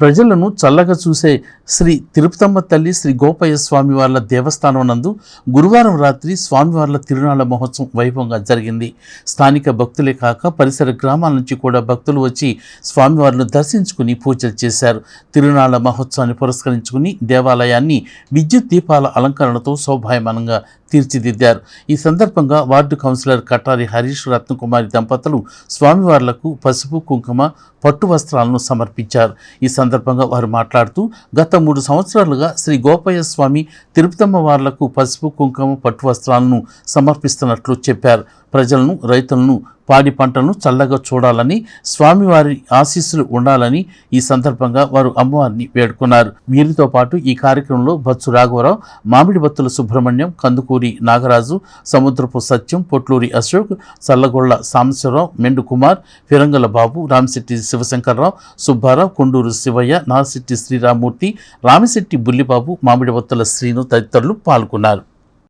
ప్రజలను చల్లగా చూసే శ్రీ తిరుపతమ్మ తల్లి శ్రీ గోపయ్య స్వామివార్ల దేవస్థానం నందు గురువారం రాత్రి స్వామివార్ల తిరునాళ్ళ మహోత్సవం వైభవంగా జరిగింది. స్థానిక భక్తులే కాక పరిసర గ్రామాల నుంచి కూడా భక్తులు వచ్చి స్వామివారిని దర్శించుకుని పూజలు చేశారు. తిరునాళ్ళ మహోత్సవాన్ని పురస్కరించుకుని దేవాలయాన్ని విద్యుత్ దీపాల అలంకరణతో శోభాయమానంగా తీర్చిదిద్దారు. ఈ సందర్భంగా వార్డు కౌన్సిలర్ కటారి హరీష్ రత్నకుమారి దంపతులు స్వామివార్లకు పసుపు కుంకుమ పట్టు వస్త్రాలను సమర్పించారు. ఈ సందర్భంగా వారు మాట్లాడుతూ గత మూడు సంవత్సరాలుగా శ్రీ గోపయ్య స్వామి తిరుపతమ్మ వార్లకు పసుపు కుంకుమ పట్టు వస్త్రాలను సమర్పిస్తున్నట్లు చెప్పారు. ప్రజలను రైతులను పాడి పంటలను చల్లగా చూడాలని స్వామివారి ఆశీస్సులు ఉండాలని ఈ సందర్భంగా వారు అమ్మవారిని వేడుకున్నారు. వీరితో పాటు ఈ కార్యక్రమంలో బత్సు రాఘవరావు మామిడి బత్తుల సుబ్రహ్మణ్యం కందుకూరి నాగరాజు సముద్రపు సత్యం పొట్లూరి అశోక్ చల్లగొళ్ళ సాంబశివరావు మెండు కుమార్ ఫిరంగల బాబు రామశెట్టి శివశంకర్రావు సుబ్బారావు కొండూరు శివయ్య నాసిట్టి శ్రీరామూర్తి రామిశెట్టి బుల్లిబాబు మామిడి బత్తుల శ్రీను తదితరులు పాల్గొన్నారు.